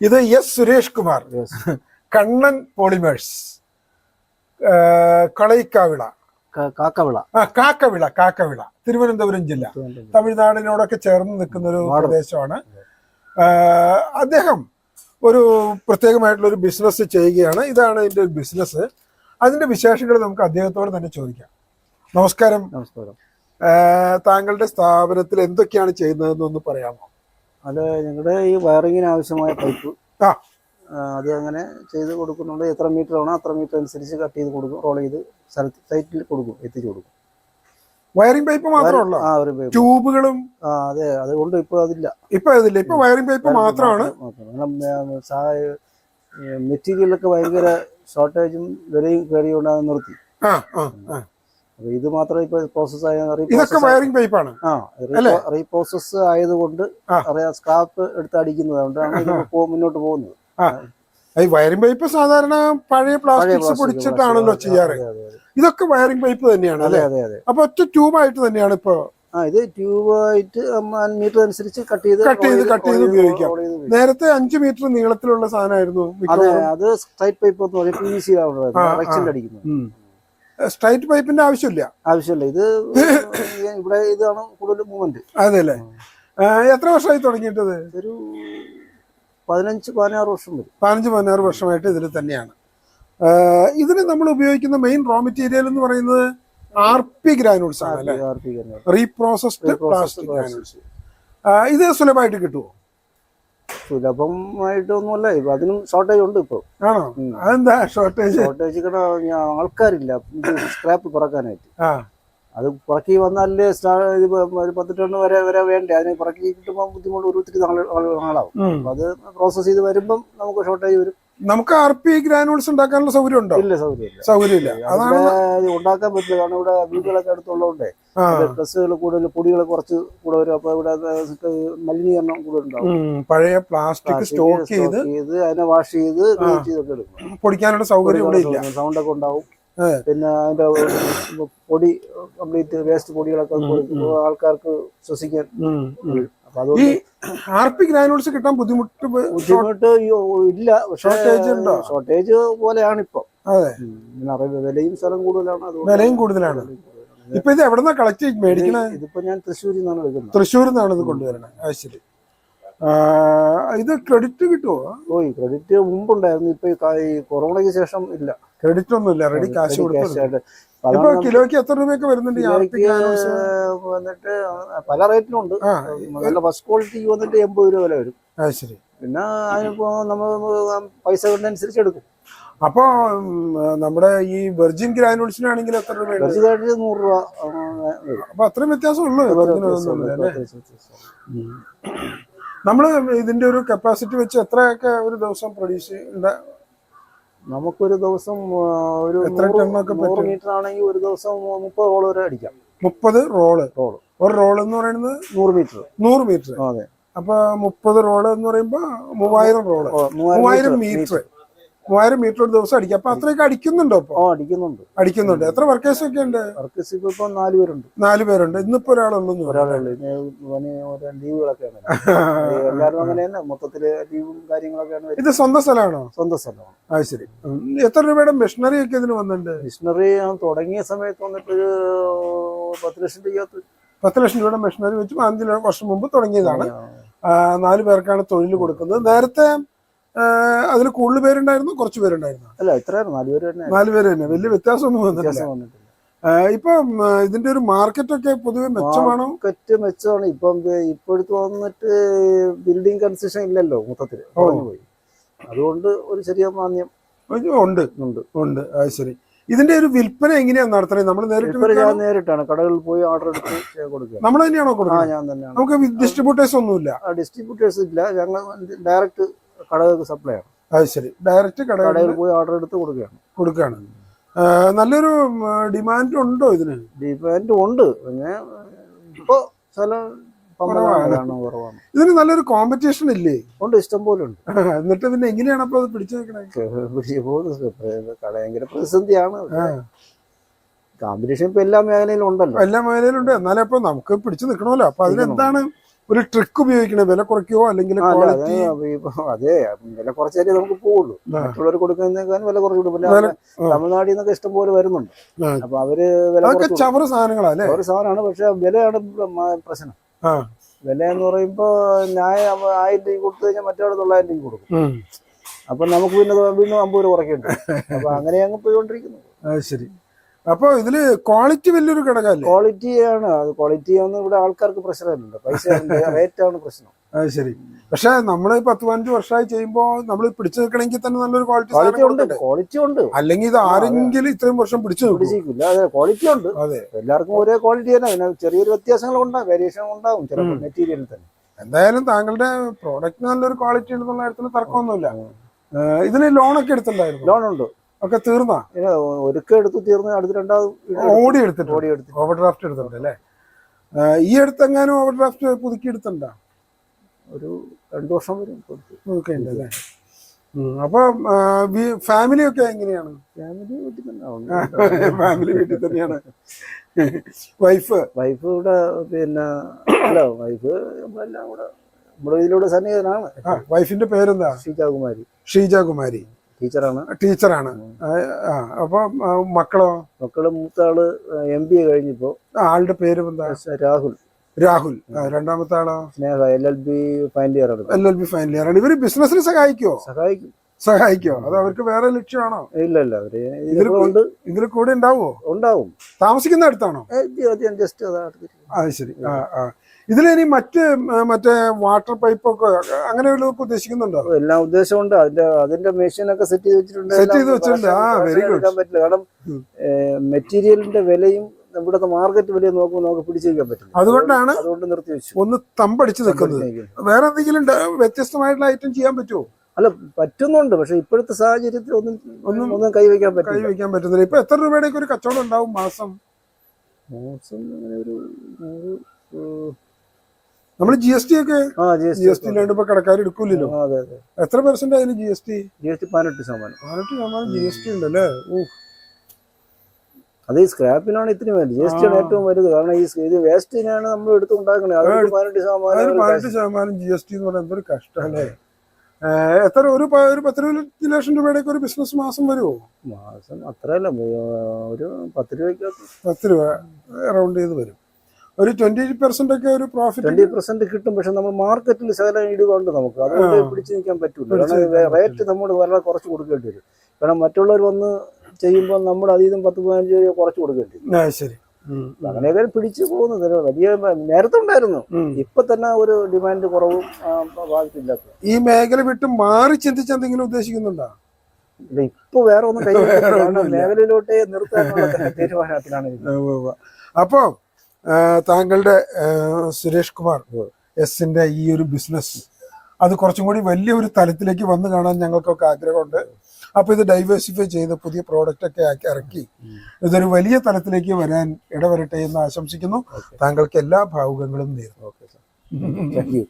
ഇത് S Suresh Kumar. Kannan polymers. Kaliyakkavila Kakkavila. ആ കാക്കവിള കാക്കവിള. തിരുവനന്തപുരം ജില്ല. തമിഴ്നാടിനോടൊക്കെ ചേർന്ന് നിൽക്കുന്ന ഒരു പ്രദേശമാണ്. അദ്ദേഹം ഒരു പ്രത്യേകമായിട്ടുള്ള ഒരു ബിസിനസ് ചെയ്യുകയാണ്. ഇതാണ് ഇതിന്റെ ഒരു ബിസിനസ് അതിന്റെ വിശേഷങ്ങൾ നമുക്ക് അദ്ദേഹത്തോട് തന്നെ ചോദിക്കാം. നമസ്കാരം. നമസ്കാരം. താങ്കളുടെ സ്ഥാപനത്തിൽ എന്തൊക്കെയാണ് ചെയ്യുന്നതെന്ന് ഒന്ന് പറയാമോ? അത് ഞങ്ങളുടെ ഈ വയറിങ്ങിന് ആവശ്യമായ പൈപ്പ് ആ. അത് അങ്ങനെ ചെയ്ത് കൊടുക്കുന്നുണ്ട്. എത്ര മീറ്റർ ആണോ അത്ര മീറ്റർ അനുസരിച്ച് കട്ട് ചെയ്ത് കൊടുക്കും റോൾ ചെയ്ത് സ്ഥലത്ത് സൈറ്റിൽ കൊടുക്കും എത്തിച്ചു കൊടുക്കും. വയറിംഗ് പൈപ്പ് മാത്രമല്ല ആ ഒരു പൈപ്പ്. ട്യൂബുകളും ആ അതെ അതുകൊണ്ട് ഇപ്പൊ അതില്ല. ഇപ്പൊ അതില്ല. ഇപ്പൊ വയറിംഗ് പൈപ്പ് മാത്രമാണ്. മെറ്റീരിയലൊക്കെ ഭയങ്കര ഷോർട്ടേജും വിലയും കയറിയോണ്ട് അത് നിർത്തി. ആ ആ. ആ അപ്പൊ ഇത് മാത്രം ഇപ്പൊ പ്രോസസ് ആയ ഇതൊക്കെ വയറിംഗ് പൈപ്പാണ് ആ റീപ്രോസസ് ആയതുകൊണ്ട് സ്ക്രാപ്പ് എടുത്ത് അടിക്കുന്നത്. കൊണ്ടാണ് മുന്നോട്ട് പോകുന്നത്. ഈ വയറിംഗ് പൈപ്പ് സാധാരണ പഴയ പ്ലാസ്റ്റിക്സ് പൊടിച്ചിട്ടാണല്ലോ ചെയ്യാറ്. ഇതൊക്കെ വയറിംഗ് പൈപ്പ് തന്നെയാണ് അതെ അതെ അതെ. അപ്പൊ ഒറ്റ ട്യൂബായിട്ട് തന്നെയാണ് ഇപ്പൊ ആ ഇത് ട്യൂബായിട്ട് മീറ്റർ അനുസരിച്ച് കട്ട് ചെയ്ത് കട്ട് ചെയ്ത്, കട്ട് ചെയ്ത് ഉപയോഗിക്കാം. നേരത്തെ അഞ്ചു മീറ്റർ നീളത്തിലുള്ള സാധനമായിരുന്നു അതെ അത് സ്ട്രൈറ്റ് പൈപ്പ് എന്ന് പറയും പി വി സി. അടിക്കുന്നത്. സ്ട്രൈറ്റ് പൈപ്പിന്റെ ആവശ്യമില്ല. ആവശ്യമില്ല. ഇത് ഇവിടെ ഇതാണ് കൂടുതൽ മൂവ്മെന്റ്. അതെല്ലേ എത്ര വർഷമായി തുടങ്ങിയിട്ടത്? ഒരു പതിനഞ്ച് പതിനാറ് വർഷം വരും. പതിനഞ്ച് പതിനാറ് വർഷമായിട്ട് ഇതിൽ തന്നെയാണ്. ഇതിന് നമ്മൾ ഉപയോഗിക്കുന്ന മെയിൻ റോ മെറ്റീരിയൽ എന്ന് പറയുന്നത് ആർ പി ഗ്രാനുൾസ് ആണ് റീപ്രോസസ്ഡ് പ്ലാസ്റ്റിക് ഗ്രാനുൾസ്. ഇത് സുലഭമായിട്ട് കിട്ടുമോ സുലഭമായിട്ടൊന്നുമല്ല ഇപ്പൊ അതിനും ഷോർട്ടേജ് ഉണ്ട് ഇപ്പൊ. ആണോ? അതെന്താ ഷോർട്ടേജ് ആൾക്കാരില്ല. സ്ക്രാപ്പ് കുറക്കാനായിട്ട്. അത് പുറക്കി വന്നാലേ ഒരു പത്ത് ടൺ വരെ വരെ വേണ്ടേ? അതിനെ പുറക്കി കിട്ടുമ്പോൾ ബുദ്ധിമുട്ട് ഒരു ഒത്തിരി നാളാവും അത് പ്രോസസ് ചെയ്ത് വരുമ്പം നമുക്ക് ഷോർട്ടേജ് വരും. നമുക്ക് ആർ പി ഗ്രാനുൾസ് ഉണ്ടാക്കാനുള്ള സൗകര്യം ഉണ്ടോ ഇല്ല സൗകര്യമില്ല. സൗകര്യമില്ല. അതാണ് ഉണ്ടാക്കാൻ പറ്റില്ല. കാരണം ഇവിടെ വീടുകളൊക്കെ അടുത്തുള്ളതുകൊണ്ടേ ഡ്രസ്സുകൾ കൂടുതൽ പൊടികൾ കുറച്ച് കൂടെ വരും. അപ്പൊ ഇവിടെ മലിനീകരണം കൂടുതൽ പഴയ പ്ലാസ്റ്റിക് സ്റ്റോക്ക് ചെയ്ത് ചെയ്ത് അതിനെ വാഷ് ചെയ്ത് ക്ലീൻ ചെയ്തൊക്കെ എടുക്കണം പൊടിക്കാനുള്ള സൗകര്യം ഇവിടെ ഇല്ല. സൗണ്ട് ഒക്കെ ഉണ്ടാവും. പിന്നെ അതിന്റെ പൊടി കംപ്ലീറ്റ് വേസ്റ്റ് പൊടികളൊക്കെ ആൾക്കാർക്ക് ശ്വസിക്കാൻ ഈ ആർ പി ഗ്രാനുൾസ് കിട്ടാൻ ബുദ്ധിമുട്ട് ബുദ്ധിമുട്ട് ഇല്ല. ഷോർട്ടേജ് ഉണ്ടോ? ഷോർട്ടേജ് പോലെയാണ് ഇപ്പൊ അതെ വിലയും സ്ഥലം കൂടുതലാണ്. വിലയും കൂടുതലാണ്. ഇപ്പൊ ഇത് എവിടെന്നാ കളക്ട് ചെയ്ത് മേടിക്കണേ? ഇതിപ്പോ ഞാൻ തൃശ്ശൂരിൽ നിന്നാണ് തൃശ്ശൂരിൽ നിന്നാണ് ഇത് കൊണ്ടുവരണത് അത് ശരി. ഇത് ക്രെഡിറ്റ് കിട്ടുമോ ഓ ഈ ക്രെഡിറ്റ് മുമ്പുണ്ടായിരുന്നു. ഇപ്പൊ ഈ കൊറോണയ്ക്ക് ശേഷം ഇല്ല. ക്രെഡിറ്റ് ഒന്നുമില്ല. റെഡി കാശ് ഇപ്പൊ കിലോയ്ക്ക് എത്ര രൂപയൊക്കെ വരുന്നുണ്ട് വന്നിട്ട് പല റേറ്റിലുണ്ട്. ഉണ്ട് നല്ല ഫസ്റ്റ് ക്വാളിറ്റി വന്നിട്ട് എൺപത് രൂപ വില വരും. അത് ശരി. പിന്നെ അതിനിപ്പോ നമ്മൾ പൈസ കിട്ടുന്നതനുസരിച്ച് എടുക്കും. അപ്പൊ നമ്മുടെ ഈ വെർജിൻ ഗ്രാനുൾസിനാണെങ്കിൽ എത്ര രൂപ നൂറ് രൂപ വരും. അപ്പൊ അത്രയും വ്യത്യാസം നമ്മൾ ഇതിന്റെ ഒരു കപ്പാസിറ്റി വെച്ച് എത്രയൊക്കെ ഒരു ദിവസം പ്രൊഡ്യൂസ് നമുക്കൊരു ദിവസം ഒരു എത്ര ടണ്ണൊക്കെ നൂറ്? മീറ്റർ ആണെങ്കിൽ ഒരു ദിവസം മുപ്പത് റോൾ വരെ അടിക്കാം. മുപ്പത് റോൾ റോൾ ഒരു റോൾ എന്ന് പറയുന്നത് നൂറ് മീറ്റർ നൂറ് മീറ്റർ അതെ. അപ്പൊ മുപ്പത് റോൾ എന്ന് പറയുമ്പോ മൂവായിരം റോൾ മൂവായിരം മീറ്റർ മൂവായിരം മീറ്റർ ഒരു ദിവസം അടിക്കും. അപ്പൊ അത്രയൊക്കെ അടിക്കുന്നുണ്ടോ ഇപ്പൊ? അടിക്കുന്നുണ്ട്. അടിക്കുന്നുണ്ട്. എത്ര വർക്കേഴ്സ് ഒക്കെ ഉണ്ട്? വർക്കേഴ്സ് ഇപ്പൊ നാല് പേരുണ്ട്. നാല് പേരുണ്ട്. ഇന്നിപ്പോ ഒരാളുള്ളൂ ഒരാളേ ഉള്ളൂ. ഇനി ഇവന് ഓരോ ലീവുകളൊക്കെയാണ് എല്ലാവരും അങ്ങനെ തന്നെ. മൊത്തത്തിൽ ലീവും കാര്യങ്ങളൊക്കെയാണ് വരുന്നത്. ഇത് സ്വന്തം സ്ഥലമാണോ? സ്വന്തം സ്ഥലമാണ്. അത് ശരി. എത്ര രൂപയുടെ മെഷീനറി ഒക്കെ ഇതിന് വന്നിട്ടുണ്ട്? മെഷീനറി തുടങ്ങിയ സമയത്ത് വന്നിട്ട് ഒരു പത്ത് ലക്ഷം രൂപ പത്ത് ലക്ഷം രൂപയുടെ മെഷീനറി വെച്ച് അഞ്ച് വർഷം മുമ്പ് തുടങ്ങിയതാണ്. നാല് പേർക്കാണ് തൊഴിൽ കൊടുക്കുന്നത്. നേരത്തെ അതിൽ കൂടുതൽ പേരുണ്ടായിരുന്നു കുറച്ച് പേരുണ്ടായിരുന്നു. അല്ല ഇത്രയായിരുന്നു. നാല് പേര് തന്നെ വലിയ വ്യത്യാസമൊന്നും വന്നിട്ടില്ല. ഇപ്പം ഇതിന്റെ ഒരു മാർക്കറ്റ് ഒക്കെ പൊതുവെ മെച്ചമാണോ? മാർക്കറ്റ് മെച്ചമാണ്. ഇപ്പം ഇപ്പോഴത്തെ വന്നിട്ട് ബിൽഡിംഗ് കൺസ്ട്രക്ഷൻ ഇല്ലല്ലോ മൊത്തത്തിൽ. പോയി. അതുകൊണ്ട് ഒരു ചെറിയ മാന്യം ഉണ്ട്. ഉണ്ട്. ഉണ്ട്. അത് ശരി. ഇതിന്റെ ഒരു വിൽപ്പന എങ്ങനെയാണ് നടത്തുന്നത്? നമ്മൾ നേരിട്ട് ഞാൻ നേരിട്ടാണ്. കടകളിൽ പോയി ഓർഡർ എടുത്ത് കൊടുക്കുക നമ്മൾ തന്നെയാണോ കൊടുക്കുന്നത്? ഞാൻ തന്നെയാണ്. നമുക്ക് ഡിസ്ട്രിബ്യൂട്ടേഴ്സ് ഒന്നുമില്ല. ഡിസ്ട്രിബ്യൂട്ടേഴ്സ് ഇല്ല. ഞങ്ങൾ ഡയറക്റ്റ് കടകൾക്ക് സപ്ലൈ ആണ്. അത് ശരി. ഡയറക്റ്റ് കടയിൽ പോയി ഓർഡർ എടുത്ത് കൊടുക്കുകയാണ്. കൊടുക്കുകയാണ്. നല്ലൊരു ഡിമാൻഡ് ഉണ്ടോ ഇതിന്? ഡിമാൻഡ് ഉണ്ട്. പിന്നെ ഇപ്പോൾ. പമ്പലാണ് ഇതിന് നല്ലൊരു കോമ്പറ്റീഷൻ ഇല്ലേ? ഉണ്ട് ഇഷ്ടം പോലെ ഉണ്ട്. എന്നിട്ട് പിന്നെ എങ്ങനെയാണ് അപ്പൊ അത് പിടിച്ചു കട ഭയങ്കര പ്രതിസന്ധിയാണ്. കോമ്പറ്റീഷൻ ഇപ്പൊ എല്ലാ മേഖലയിലും ഉണ്ടല്ലോ. എല്ലാ മേഖലയിലും ഉണ്ട്. എന്നാലും അപ്പൊ നമുക്ക് പിടിച്ചു നിൽക്കണമല്ലോ അപ്പൊ അതിനെന്താണ് ഒരു ട്രിക്ക് ഉപയോഗിക്കണേ വില കുറയ്ക്കുവോ അല്ലെങ്കിൽ അത് വില കുറച്ചാലേ നമുക്ക് പോവുള്ളൂ. മറ്റുള്ളവർ കൊടുക്കുന്നതിനേക്കാൾ വില കുറച്ച് പിന്നെ തമിഴ്നാട്ടിൽ നിന്നൊക്കെ ഇഷ്ടം പോലെ വരുന്നുണ്ട്. അപ്പൊ അവർ വില സാധനങ്ങളാണ് ചവറ് സാധനമാണ് പക്ഷെ വിലയാണ് പ്രശ്നം. വില എന്ന് പറയുമ്പോ ഞാൻ ആയിരം രൂപ കൊടുത്തു കഴിഞ്ഞാൽ മറ്റേ തൊള്ളായിരം രൂപ കൊടുക്കും. അപ്പൊ നമുക്ക് പിന്നെ വീണ്ടും അമ്പത് രൂപ കുറയ്ക്കേണ്ടി വരും. അപ്പൊ അങ്ങനെ അങ്ങ് പോയിക്കൊണ്ടിരിക്കുന്നു ശരി. അപ്പൊ ഇതിൽ ക്വാളിറ്റി വലിയൊരു ഘടകമല്ലേ? ക്വാളിറ്റി ആണ്. അത് ക്വാളിറ്റി ഒന്നും ഇവിടെ ആൾക്കാർക്ക് പ്രശ്നമില്ല പൈസ റേറ്റ് ആണ് പ്രശ്നം. അത് ശരി. പക്ഷെ നമ്മൾ പത്ത് പതിനഞ്ച് വർഷമായി ചെയ്യുമ്പോ നമ്മൾ പിടിച്ചു നിൽക്കണമെങ്കിൽ തന്നെ നല്ലൊരു ക്വാളിറ്റി ഉണ്ട്. ക്വാളിറ്റി ഉണ്ട്. അല്ലെങ്കിൽ ഇത് ആരെങ്കിലും ഇത്രയും വർഷം പിടിച്ചു പിടിച്ചിരിക്കില്ല. അതെ ക്വാളിറ്റി ഉണ്ട്. അതെ. എല്ലാവർക്കും ഒരേ ക്വാളിറ്റി തന്നെ. പിന്നെ ചെറിയൊരു വ്യത്യാസങ്ങൾ ഉണ്ടാകും വേരിയേഷൻ ഉണ്ടാകും ചിലപ്പോൾ മെറ്റീരിയലിൽ തന്നെ. എന്തായാലും താങ്കളുടെ പ്രോഡക്റ്റ് നല്ലൊരു ക്വാളിറ്റി ഉണ്ടെന്നുള്ള കാര്യത്തിൽ തർക്കമൊന്നുമില്ല. ഇതിന് ലോണൊക്കെ എടുത്തിട്ടുണ്ടായിരുന്നു? ലോൺ ഉണ്ട്. ഒക്കെ തീർന്നാ? ഒരുക്കം എടുത്ത് തീർന്ന് അടുത്ത് രണ്ടാമത് ഓടി എടുത്തിട്ട് ഓടി എടുത്ത്. ഓവർ ഡ്രാഫ്റ്റ് എടുത്തിട്ടുണ്ട് അല്ലേ? ഈ അടുത്തെങ്ങാനും ഓവർ ഡ്രാഫ്റ്റ് പുതുക്കി എടുത്തിട്ടുണ്ടോ ഒരു രണ്ടു വർഷം വരെ ഉണ്ട് അല്ലേ? അപ്പൊ ഫാമിലി ഒക്കെ എങ്ങനെയാണ്? ഫാമിലി വീട്ടിൽ തന്നെ. ഫാമിലി വീട്ടിൽ തന്നെയാണ്. വൈഫ് വൈഫ് ഇവിടെ പിന്നെ അല്ല വൈഫ് എല്ലാം കൂടെ നമ്മുടെ ഇതിലൂടെ സന്നിഹിതനാണ്. വൈഫിന്റെ പേരെന്താ? ഷീജാകുമാരി ഷീജ കുമാരി ടീച്ചറാണ്. ടീച്ചറാണ്. അപ്പോൾ അപ്പൊ മക്കളോ? മക്കൾ മൂത്താൾ എം ബി എ കഴിഞ്ഞിപ്പോ. ആളുടെ പേര് എന്താ? രാഹുൽ. രാഹുൽ. രണ്ടാമത്തെ ആളോ? Sneha L L B final year L L B final year ആണ്. ഇവർ ബിസിനസ്സിന് സഹായിക്കോ സഹായിക്കും. സഹായിക്കോ അത് അവർക്ക് വേറെ ലക്ഷ്യമാണോ? ഇല്ല ഇല്ല അവർ ഇതിൽ ഇതിൽ കൂടെ ഉണ്ടാവുമോ ഉണ്ടാവും. താമസിക്കുന്ന അടുത്താണോ? ജസ്റ്റ് അത് ശരി. ആ ആ. ഇതിലിനി മറ്റ് മറ്റേ വാട്ടർ പൈപ്പൊക്കെ അങ്ങനെ വല്ലതൊക്കെ ഉദ്ദേശിക്കുന്നുണ്ടോ? എല്ലാം ഉദ്ദേശമുണ്ട്. അതിന്റെ അതിന്റെ മെഷീനൊക്കെ സെറ്റ് ചെയ്ത് വെച്ചിട്ടുണ്ട്. സെറ്റ് ചെയ്ത് വെച്ചിട്ടുണ്ട്. ആ, വെരി ഗുഡ് പറ്റില്ല. കാരണം മെറ്റീരിയലിന്റെ വിലയും നമ്മുടെ മാർക്കറ്റ് വിലയും നോക്കുമ്പോൾ നമുക്ക് പിടിച്ചിരിക്കാൻ പറ്റില്ല. അതുകൊണ്ടാണ് അതുകൊണ്ട് നിർത്തി വെച്ചു. ഒന്ന് തമ്പടിച്ച് നിൽക്കുന്നത് വേറെ എന്തെങ്കിലും വ്യത്യസ്തമായിട്ടുള്ള ഐറ്റം ചെയ്യാൻ പറ്റുമോ അല്ല പറ്റുന്നുണ്ട്. പക്ഷെ ഇപ്പോഴത്തെ സാഹചര്യത്തിൽ ഒന്നും ഒന്നും ഒന്നും കൈവയ്ക്കാൻ പറ്റില്ല. കൈവയ്ക്കാൻ പറ്റുന്നില്ല. ഇപ്പൊ എത്ര രൂപയുടെ ഒരു കച്ചവടം ഉണ്ടാവും മാസം? മാസം ഒരു നമ്മൾ ജി എസ് ടി ഒക്കെ ആ ജി എസ് ടി ഇല്ലാണ്ട് ഇപ്പൊ കടക്കാർ എടുക്കൂലല്ലോ. അതെ അതെ. എത്ര പെർസെന്റ് ആയാലും G S T G S T പതിനെട്ട് ശതമാനം. പതിനെട്ട് ശതമാനം ജി എസ് ടി ഉണ്ടല്ലേ? അത് ഈ സ്ക്രാപ്പിനാണ് ഇത്രയും വലുത്. ജി എസ് ടി ആണ് ഏറ്റവും വലുത്. കാരണം ഈ ഇത് വേസ്റ്റിനാണ് നമ്മൾ എടുത്തുണ്ടാക്കുന്നത് പതിനെട്ട് ശതമാനം പതിനെട്ട് ശതമാനം ജി എസ് ടി എന്ന് പറയുന്നത് എന്തൊരു കഷ്ടമല്ലേ എത്ര ഒരു ഒരു പത്ത് ഇരുപത്തി ലക്ഷം രൂപയുടെയൊക്കെ ഒരു ബിസിനസ് മാസം വരുമോ? മാസം അത്രയല്ല ഒരു പത്ത് രൂപയ്ക്ക് പത്ത് രൂപ അറൗണ്ട് ചെയ്ത് വരും. ഒരു ട്വന്റി പെർസെന്റ് ഒക്കെ ഒരു പ്രോഫിറ്റ് ട്വന്റി പെർസെന്റ് കിട്ടും പക്ഷെ നമ്മൾ മാർക്കറ്റിൽ ശകലം ഇടുകൊണ്ട് നമുക്ക്. അതുകൊണ്ട് പിടിച്ചു നിൽക്കാൻ പറ്റൂല. പിടിച്ച് കാരണം റേറ്റ് നമ്മൾ വളരെ കുറച്ച് കൊടുക്കേണ്ടി വരും. കാരണം മറ്റുള്ളവർ വന്ന് ചെയ്യുമ്പോൾ നമ്മൾ അതീതം പത്ത് പതിനഞ്ച് രൂപ കുറച്ച് കൊടുക്കേണ്ടി വരും. ശരി. അങ്ങനെയൊക്കെ പിടിച്ചു പോകുന്നത് വലിയ നേരത്തെ ഉണ്ടായിരുന്നു ഇപ്പൊ തന്നെ ഒരു ഡിമാൻഡ് കുറവും ഭാഗത്തില്ലാത്ത ഈ മേഖല വിട്ട് മാറി ചിന്തിച്ച് എന്തെങ്കിലും ഉദ്ദേശിക്കുന്നുണ്ടോ? ഇപ്പൊ വേറെ ഒന്നും. മേഖലയിലോട്ടേ നിർത്താനുള്ള തീരുമാനത്തിലാണ്. അപ്പോ താങ്കളുടെ സുരേഷ് കുമാർ എസിന്റെ ഈ ഒരു ബിസിനസ് അത് കുറച്ചും കൂടി വലിയ ഒരു തലത്തിലേക്ക് വന്നു കാണാൻ ഞങ്ങൾക്കൊക്കെ ആഗ്രഹമുണ്ട്. അപ്പൊ ഇത് ഡൈവേഴ്സിഫൈ ചെയ്ത് പുതിയ പ്രോഡക്റ്റ് ഒക്കെ ആക്കി ഇറക്കി. ഇതൊരു വലിയ തലത്തിലേക്ക് വരാൻ ഇടവരട്ടെ എന്ന് ആശംസിക്കുന്നു. താങ്കൾക്ക് എല്ലാ ഭാവുകങ്ങളും നേരുന്നു. Okay sir thank you.